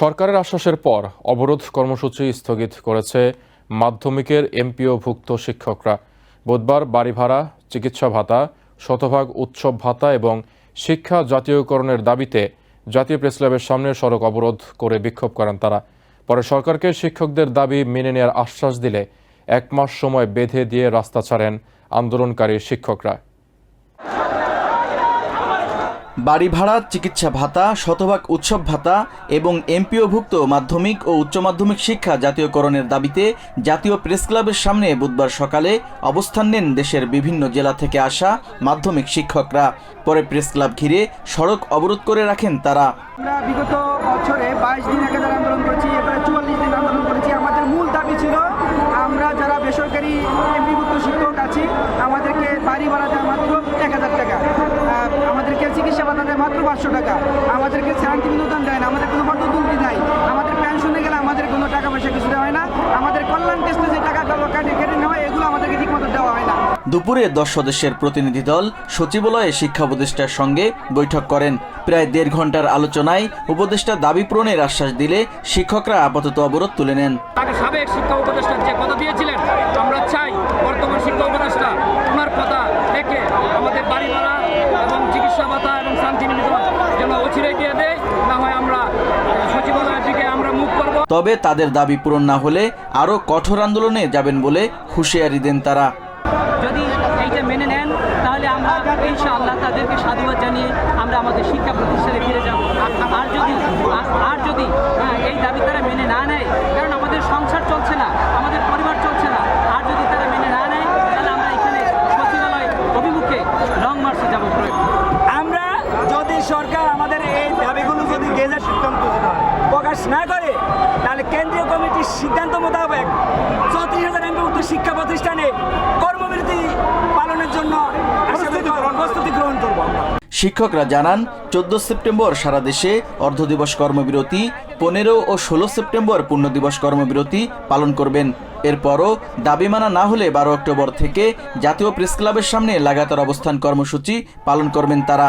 সরকারের আশ্বাসের পর অবরোধ কর্মসূচি স্থগিত করেছে মাধ্যমিকের এমপিওভুক্ত শিক্ষকরা। বুধবার বাড়ি ভাড়া চিকিৎসা ভাতা, শতভাগ উৎসব ভাতা এবং শিক্ষা জাতীয়করণের দাবিতে জাতীয় প্রেসক্লাবের সামনে সড়ক অবরোধ করে বিক্ষোভ করেন তারা। পরে সরকারকে শিক্ষকদের দাবি মেনে নেওয়ার আশ্বাস দিলে এক মাস সময় বেঁধে দিয়ে রাস্তা ছাড়েন আন্দোলনকারী শিক্ষকরা। বাড়ি ভাড়া, চিকিৎসা ভাতা, শতভাগ উৎসব ভাতা এবং এমপিওভুক্ত মাধ্যমিক ও উচ্চ মাধ্যমিক শিক্ষা জাতীয়করণের দাবিতে জাতীয় প্রেস ক্লাবের সামনে বুধবার সকালে অবস্থান নেন দেশের বিভিন্ন জেলা থেকে আসা মাধ্যমিক শিক্ষকরা। পরে প্রেস ক্লাব ঘিরে সড়ক অবরোধ করে রাখেন তারা। বিগত বছরে বাইশ দিন একাধারে আন্দোলন করেছি এবারে চুয়াল্লিশ দিন আন্দোলন করেছি আমাদের মূল দাবি ছিল আমরা যারা বেসরকারি এমপিভুক্ত শিক্ষক আছি আমাদেরকে বাড়ি ভাড়া দেয় মাত্র এক হাজার টাকা আহ, আমাদেরকে চিকিৎসা ভাতা দেয় মাত্র পাঁচশো টাকা। আমাদেরকে শান্তি বিনোদন দেয় না আমাদের কোনো পদ্ধতি নাই। আমাদের পেনশনে গেলে আমাদের কোনো টাকা পয়সা কিছু দেওয়া হয় না। আমাদের কল্যাণ টেস্টে যে টাকাগুলো কেটে কেটে নেওয়া এগুলো আমাদেরকে ঠিকমতো দেওয়া হয় না। দুপুরে দশ সদস্যের প্রতিনিধি দল সচিবালয়ে শিক্ষা উপদেষ্টার সঙ্গে বৈঠক করেন। প্রায় দেড় ঘণ্টার আলোচনায় উপদেষ্টা দাবি পূরণের আশ্বাস দিলে শিক্ষকরা আপাতত অবরোধ তুলে নেন। সাবেক শিক্ষা উপদেষ্টা যে কথা দিয়েছিলেন আমরা চাই বর্তমান শিক্ষা উপদেষ্টা ওনার কথা রেখে আমাদের বাড়ি ভাড়া এবং চিকিৎসা ভাতা এবং শান্তি নিবেদন যেন দেয় না হয় আমরা সচিবালয়ের দিকে আমরা মুখ করব। তবে তাদের দাবি পূরণ না হলে আরও কঠোর আন্দোলনে যাবেন বলে হুঁশিয়ারি দেন তারা। যদি এইটা মেনে নেন তাহলে আমরা ইনশাআল্লাহ তাদেরকে সাধুবাদ জানিয়ে আমরা আমাদের শিক্ষা প্রতিষ্ঠানে ফিরে যাব। না করে তাহলে কেন্দ্রীয় কমিটির সিদ্ধান্ত মোতাবেক চৌত্রিশ হাজার এমপিভুক্ত শিক্ষা প্রতিষ্ঠানে কর্মবিরতি পালনের জন্য প্রস্তুতি গ্রহণ করব। শিক্ষকরা জানান চোদ্দ সেপ্টেম্বর সারা দেশে অর্ধ দিবস কর্মবিরতি পনেরো ও ষোলো সেপ্টেম্বর পূর্ণ দিবস কর্মবিরতি পালন করবেন। এরপরও দাবি মানা না হলে বারো অক্টোবর থেকে জাতীয় প্রেস ক্লাবের সামনে লাগাতার অবস্থান কর্মসূচি পালন করবেন তারা।